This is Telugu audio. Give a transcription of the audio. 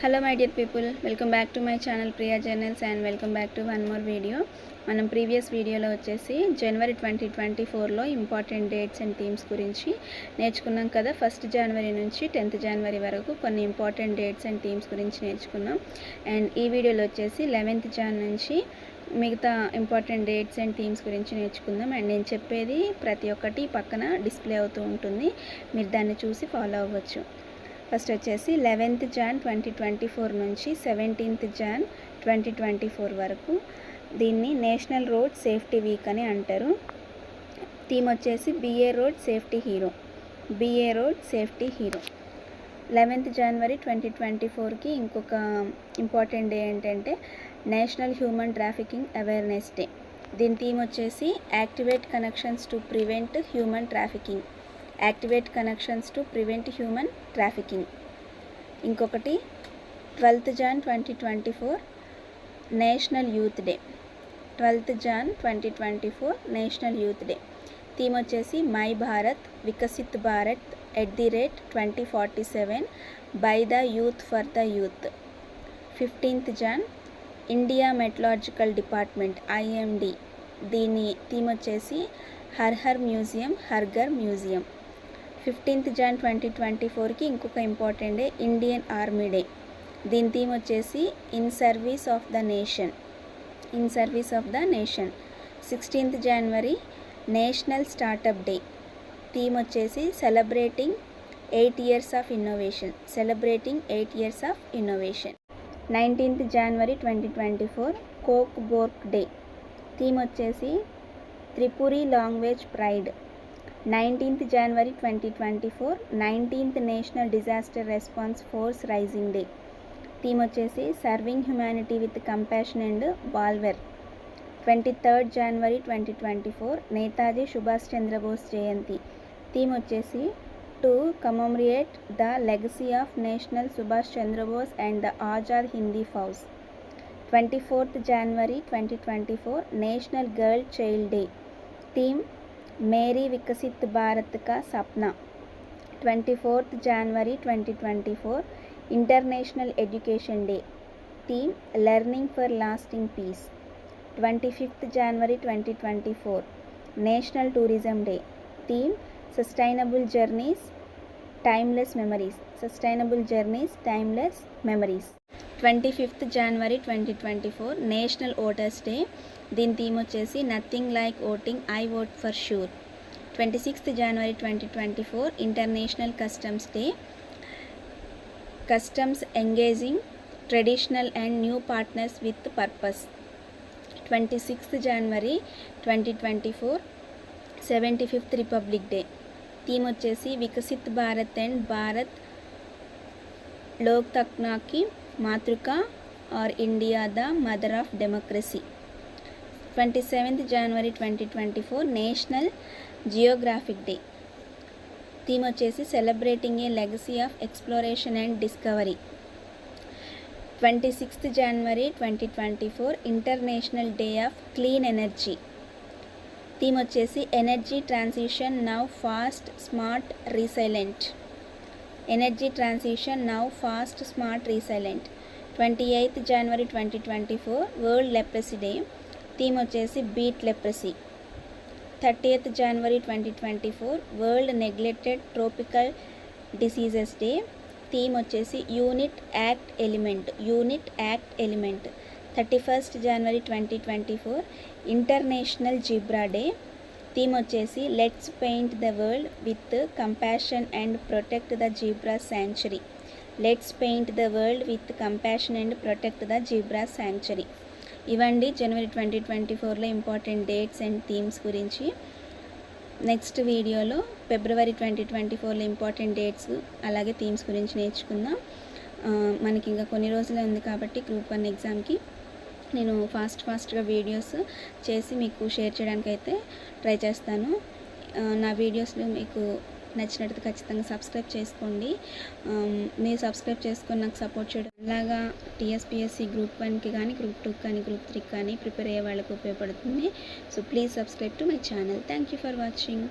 Hello my dear people welcome back to my channel Priya journals and welcome back to one more video మనం ప్రీవియస్ వీడియోలో వచ్చేసి జనవరి ట్వంటీ ట్వంటీ ఫోర్లో ఇంపార్టెంట్ డేట్స్ అండ్ థీమ్స్ గురించి నేర్చుకున్నాం కదా. ఫస్ట్ జనవరి నుంచి టెన్త్ జనవరి వరకు కొన్ని ఇంపార్టెంట్ డేట్స్ అండ్ థీమ్స్ గురించి నేర్చుకున్నాం. అండ్ ఈ వీడియోలో వచ్చేసి లెవెన్త్ జాన్ నుంచి మిగతా ఇంపార్టెంట్ డేట్స్ అండ్ థీమ్స్ గురించి నేర్చుకుందాం. అండ్ నేను చెప్పేది ప్రతి ఒక్కటి పక్కన డిస్ప్లే అవుతూ ఉంటుంది. మీరు దాన్ని చూసి ఫాలో అవ్వచ్చు. ఫస్ట్ వచ్చేసి eleventh Jan twenty twenty four నుంచి seventeenth Jan twenty twenty four వరకు. దీన్ని నేషనల్ రోడ్ సేఫ్టీ వీక్ అని అంటారు. థీమ్ వచ్చేసి be a road safety hero. Be a road safety hero. Eleventh January twenty twenty ఫోర్కి ఇంకొక ఇంపార్టెంట్ డే ఏంటంటే national human trafficking awareness day. దీని థీమ్ వచ్చేసి activate connections to prevent human trafficking. Activate connections to prevent human trafficking. ఇంకొకటి twelfth Jan twenty twenty four national youth day. Twelfth Jan twenty twenty four national youth day. Theme వచ్చేసి my Bharat Viksit Bharat at the rate twenty forty seven by the youth for the youth. Fifteenth Jan India meteorological department IMD దీని థీమ్ వచ్చేసి Har Har museum హర్గర్ museum. Fifteenth Jan twenty twenty ఫోర్కి ఇంకొక important day Indian army day దీని థీమ్ వచ్చేసి in service of the nation in service of the nation sixteenth January national startup day theme వచ్చేసి celebrating eight years of innovation celebrating eight years of innovation nineteenth January twenty twenty four Kokborok day theme వచ్చేసి Tripuri language pride nineteenth January twenty twenty four nineteenth national disaster response force raising day. Theme వచ్చేసి serving humanity with compassion and valour twenty third January twenty twenty four Netaji Subhash Chandra Bose Jayanti. Theme వచ్చేసి to commemorate the legacy of national Subhash Chandra Bose and the Azad Hind Fauj. Twenty fourth January twenty twenty four national girl child day. Theme Meri Viksit Bharat ka sapna. Twenty fourth January twenty twenty four international education day. Theme learning for lasting peace. Twenty fifth January twenty twenty four national tourism day. Theme sustainable journeys timeless memories. Sustainable journeys timeless memories. Twenty fifth January twenty twenty four national voters day దీని థీమ్ వచ్చేసి nothing like voting I vote for sure twenty sixth January twenty twenty four international customs day customs engaging traditional and new partners with purpose twenty sixth January twenty twenty four seventy fifth republic day theme వచ్చేసి Viksit Bharat and Bharat Lok తక్నాకి Matrika or India the mother of democracy. Twenty seventh January twenty twenty four national geographic day. Theme వచ్చేసి celebrating a legacy of exploration and discovery. Twenty sixth January twenty twenty four international day of clean energy. Theme వచ్చేసి energy transition now fast smart resilient. Energy transition now fast smart resilient. Twenty eighth January twenty twenty four world leprosy day. Theme వచ్చేసి beat leprosy. Thirtieth January twenty twenty four world neglected tropical diseases day. Theme వచ్చేసి unite act eliminate unite act eliminate. Thirty first January twenty twenty four international zebra day. Theme వచ్చేసి let's paint the world with compassion and protect the zebra sanctuary let's paint the world with compassion and protect the zebra sanctuary ఇవండి జనవరి ట్వంటీ ట్వంటీ ఫోర్లో ఇంపార్టెంట్ డేట్స్ అండ్ థీమ్స్ గురించి. నెక్స్ట్ వీడియోలో ఫిబ్రవరి ట్వంటీ ట్వంటీ ఫోర్లో ఇంపార్టెంట్ డేట్స్ అలాగే థీమ్స్ గురించి నేర్చుకుందాం. మనకి ఇంకా కొన్ని రోజులే ఉంది కాబట్టి గ్రూప్ వన్ ఎగ్జామ్కి. నేను ఫాస్ట్ ఫాస్ట్గా వీడియోస్ చేసి మీకు షేర్ చేయడానికి అయితే ట్రై చేస్తాను. నా వీడియోస్లో మీకు నచ్చినట్టు ఖచ్చితంగా సబ్స్క్రైబ్ చేసుకోండి. మీరు సబ్స్క్రైబ్ చేసుకొని నాకు సపోర్ట్ చేయడం అలాగా టీఎస్పిఎస్సి గ్రూప్ వన్కి కానీ గ్రూప్ టూకి కానీ గ్రూప్ త్రీకి కానీ ప్రిపేర్ అయ్యే వాళ్ళకి ఉపయోగపడుతుంది. So please subscribe to my channel. Thank you for watching.